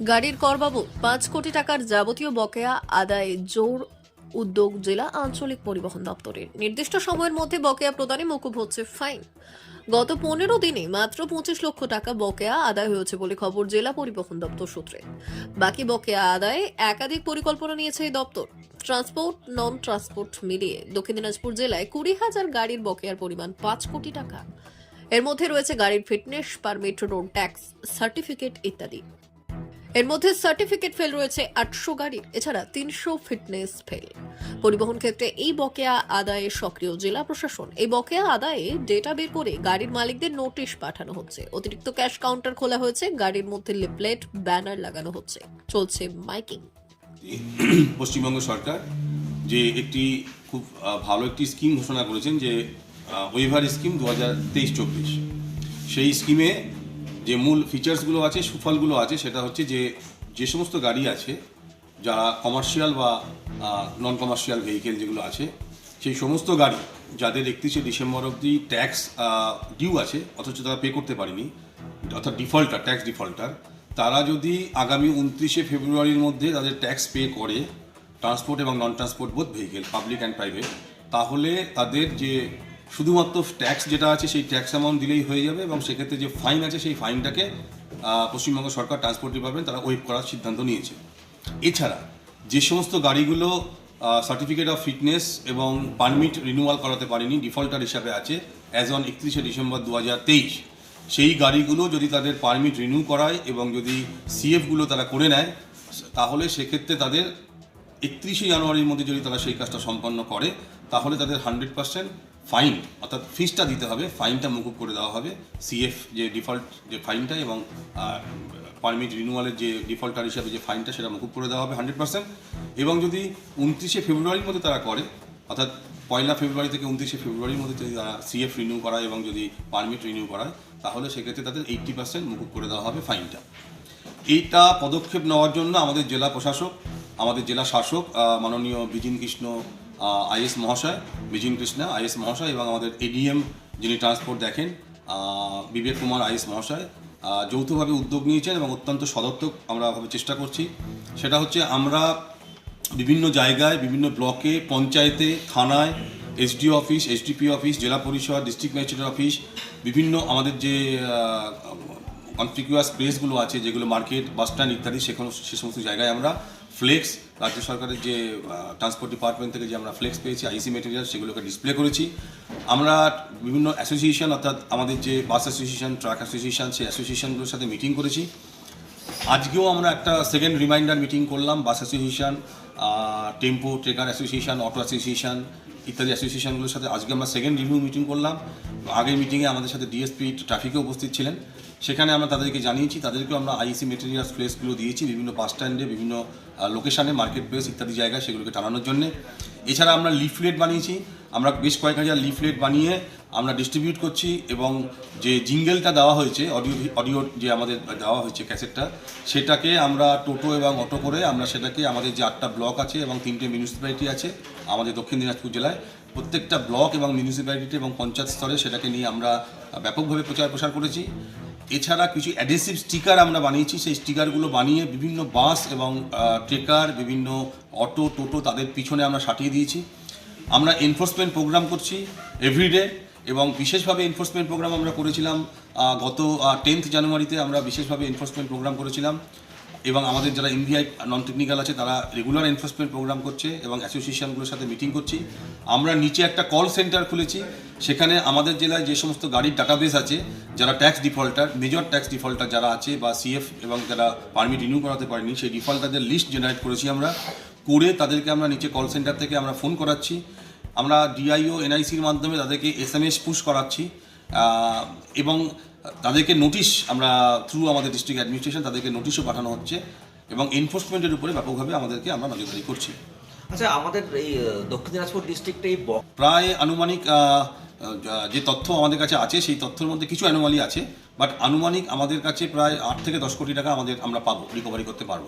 গাড়ির কর বাবদ পাঁচ কোটি টাকার যাবতীয় বকেয়া, আদায়ে, জোর উদ্যোগ, জেলা আঞ্চলিক পরিবহন দপ্তরের। নির্দিষ্ট সময়ের মধ্যে বকেয়া প্রদানে মকুব হচ্ছে ফাইন। গত পনেরো দিনে মাত্র পঁচিশ লক্ষ টাকা বকেয়া আদায় হয়েছে বলে খবর জেলা পরিবহন দপ্তর সূত্রে। বাকি বকেয়া আদায়ে একাধিক পরিকল্পনা নিয়েছে এই দপ্তর। ট্রান্সপোর্ট নন ট্রান্সপোর্ট মিলিয়ে দক্ষিণ দিনাজপুর জেলায় কুড়ি হাজার গাড়ির বকেয়ার পরিমাণ পাঁচ কোটি টাকা। এর মধ্যে রয়েছে গাড়ির fitness permit, road tax, certificate ইত্যাদি। এর মধ্যে সার্টিফিকেট ফেল রয়েছে আটশো গাড়ির, এছাড়া তিনশো ফিটনেস ফেল পরিবহন ক্ষেত্রে এই বকেয়া আদায়ে সক্রিয় জেলা প্রশাসন। এই বকেয়া আদায়ে ডেটা বের করে গাড়ির মালিকদের নোটিশ পাঠানো হচ্ছে। অতিরিক্ত ক্যাশ কাউন্টার খোলা হয়েছে, গাড়ির মধ্যে লিফলেট ব্যানার লাগানো হচ্ছে। চলছে মাইকিং পশ্চিমবঙ্গ সরকার যে একটি খুব ভালো একটি স্কিম ঘোষণা করেছেন যে ওয়েভার স্কিম দু হাজার তেইশ চব্বিশ। সেই স্কিমে যে মূল ফিচার্সগুলো আছে, সুফলগুলো আছে, সেটা হচ্ছে যে যে সমস্ত গাড়ি আছে, যারা কমার্শিয়াল বা নন কমার্শিয়াল ভেহিকেল যেগুলো আছে, সেই সমস্ত গাড়ি যাদের একত্রিশে ডিসেম্বর অবধি ট্যাক্স ডিউ আছে, অথচ তারা পে করতে পারেনি, অর্থাৎ ডিফল্টার ট্যাক্স ডিফল্টার তারা যদি আগামী উনত্রিশে ফেব্রুয়ারির মধ্যে তাদের ট্যাক্স পে করে ট্রান্সপোর্ট এবং non transport both vehicle public and private তাহলে তাদের যে শুধুমাত্র ট্যাক্স যেটা আছে সেই ট্যাক্স অ্যামাউন্ট দিলেই হয়ে যাবে এবং সেক্ষেত্রে যে ফাইন আছে সেই ফাইনটাকে পশ্চিমবঙ্গ সরকার ট্রান্সপোর্ট ডিপার্টমেন্ট তারা ওয়েভ করার সিদ্ধান্ত নিয়েছে। এছাড়া যে সমস্ত গাড়িগুলো সার্টিফিকেট অফ ফিটনেস এবং পারমিট রিনিউয়াল করাতে পারেনি ডিফল্টার হিসাবে আছে অ্যাজ অন একত্রিশে ডিসেম্বর দু সেই গাড়িগুলো যদি তাদের পারমিট রিনিউ করায় এবং যদি সিএফগুলো তারা করে নেয়, তাহলে সেক্ষেত্রে তাদের একত্রিশে জানুয়ারির মধ্যে যদি তারা সেই কাজটা সম্পন্ন করে, তাহলে তাদের হান্ড্রেড পার্সেন্ট ফাইন অর্থাৎ ফিসটা দিতে হবে ফাইনটা মুকুব করে দেওয়া হবে সিএফ যে ডিফল্ট যে ফাইনটা এবং পারমিট রিনিউয়ালের যে ডিফল্টার হিসাবে যে ফাইনটা সেটা মুকুব করে দেওয়া হবে হান্ড্রেড পার্সেন্ট এবং যদি উনত্রিশে ফেব্রুয়ারির মধ্যে তারা করে, অর্থাৎ পয়লা ফেব্রুয়ারি থেকে উনত্রিশে ফেব্রুয়ারির মধ্যে যদি তারা সিএফ রিনিউ করায় এবং যদি পারমিট রিনিউ করায়, তাহলে সেক্ষেত্রে তাদের এইট্টি পার্সেন্ট মুকুব করে দেওয়া হবে ফাইনটা এইটা পদক্ষেপ নেওয়ার জন্য আমাদের জেলা প্রশাসক, আমাদের জেলা শাসক মাননীয় বিজিন কৃষ্ণ আইএস মহাশয়, বিজিন কৃষ্ণা আইএস মহাশয় এবং আমাদের এডিএম যিনি ট্রান্সপোর্ট দেখেন বিবেক কুমার আইএস মহাশয়। যৌথভাবে উদ্যোগ নিয়েছেন এবং অত্যন্ত সদর্থক আমরা ভাবে চেষ্টা করছি। সেটা হচ্ছে আমরা বিভিন্ন জায়গায়, বিভিন্ন ব্লকে, পঞ্চায়েতে, থানায় এসডিও অফিস এসডিপি অফিস জেলা পরিষদ ডিস্ট্রিক্ট ম্যাজিস্ট্রেট অফিস বিভিন্ন আমাদের যে কনফিকুয়াস প্লেসগুলো আছে, যেগুলো মার্কেট বাস স্ট্যান্ড ইত্যাদি, সেখানে সে সমস্ত জায়গায় আমরা ফ্লেক্স রাজ্য সরকারের যে ট্রান্সপোর্ট ডিপার্টমেন্ট থেকে যে আমরা ফ্লেক্স পেয়েছি আইসি মেটেরিয়াল সেগুলোকে ডিসপ্লে করেছি। আমরা বিভিন্ন অ্যাসোসিয়েশন অর্থাৎ আমাদের যে বাস অ্যাসোসিয়েশন ট্রাক অ্যাসোসিয়েশন সেই অ্যাসোসিয়েশনগুলোর সাথে মিটিং করেছি। আজকেও আমরা একটা সেকেন্ড রিমাইন্ডার মিটিং করলাম bus association tempo trekker association auto association ইত্যাদি অ্যাসোসিয়েশনগুলোর সাথে। আজকে আমরা সেকেন্ড রিভিউ মিটিং করলাম। আগের মিটিংয়ে আমাদের সাথে ডিএসপি ট্রাফিকে উপস্থিত ছিলেন। সেখানে আমরা তাদেরকে জানিয়েছি, তাদেরকেও আমরা আইসি মেটেরিয়ালস প্লেসগুলো দিয়েছি, বিভিন্ন বাস স্ট্যান্ডে বিভিন্ন লোকেশানে মার্কেট প্লেস ইত্যাদি জায়গায় সেগুলোকে টানানোর জন্য। এছাড়া আমরা লিফলেট বানিয়েছি, আমরা বেশ কয়েক হাজার লিফলেট বানিয়ে আমরা ডিস্ট্রিবিউট করছি এবং যে জিঙ্গেলটা দেওয়া হয়েছে অডিও অডিও যে আমাদের দেওয়া হয়েছে ক্যাসেটটা সেটাকে আমরা টোটো এবং অটো করে আমরা সেটাকে আমাদের যে আটটা ব্লক আছে এবং তিনটে মিউনিসিপ্যালিটি আছে, আমাদের দক্ষিণ দিনাজপুর জেলায়, প্রত্যেকটা ব্লক এবং মিউনিসিপ্যালিটি এবং পঞ্চায়েত স্তরে সেটাকে নিয়ে আমরা ব্যাপকভাবে প্রচার প্রসার করেছি। এছাড়া কিছু অ্যাডেসিভ স্টিকার আমরা বানিয়েছি। সেই স্টিকারগুলো বানিয়ে বিভিন্ন বাস এবং ট্রেকার, বিভিন্ন অটো, টোটো তাদের পিছনে আমরা সাটিয়ে দিয়েছি। আমরা এনফোর্সমেন্ট প্রোগ্রাম করছি এভরিডে এবং বিশেষভাবে এনফোর্সমেন্ট প্রোগ্রাম আমরা করেছিলাম গত টেন্থ জানুয়ারিতে আমরা বিশেষভাবে এনফোর্সমেন্ট প্রোগ্রাম করেছিলাম এবং আমাদের যারা এমভিআই নন টেকনিক্যাল আছে তারা রেগুলার এনফোর্সমেন্ট প্রোগ্রাম করছে এবং অ্যাসোসিয়েশনগুলোর সাথে মিটিং করছি। আমরা নিচে একটা কল সেন্টার খুলেছি। সেখানে আমাদের জেলায় যে সমস্ত গাড়ির ডাটাবেস আছে যারা tax defaulter major tax defaulter যারা আছে বা সিএফ এবং যারা পারমিট রিনিউ করাতে পারেনি সেই ডিফল্টারদের লিস্ট জেনারেট করেছি আমরা। করে তাদেরকে আমরা নিচে কল সেন্টার থেকে আমরা ফোন করাচ্ছি। আমরা ডিআইও এনআইসির মাধ্যমে তাদেরকে এস এম এস পুশ করাচ্ছি। এবং তাদেরকে নোটিশ আমরা থ্রু আমাদের ডিস্ট্রিক্ট অ্যাডমিনিস্ট্রেশন তাদেরকে নোটিশও পাঠানো হচ্ছে এবং এনফোর্সমেন্টের উপরে ব্যাপকভাবে আমাদেরকে আমরা নজরদারি করছি। আচ্ছা আমাদের এই দক্ষিণ দিনাজপুর ডিস্ট্রিক্টে প্রায় আনুমানিক যে তথ্য আমাদের কাছে আছে, সেই তথ্যের মধ্যে কিছু অ্যানোমালি আছে বাট আনুমানিক আমাদের কাছে প্রায় আট থেকে দশ কোটি টাকা আমাদের আমরা পাবো রিকভারি করতে পারব।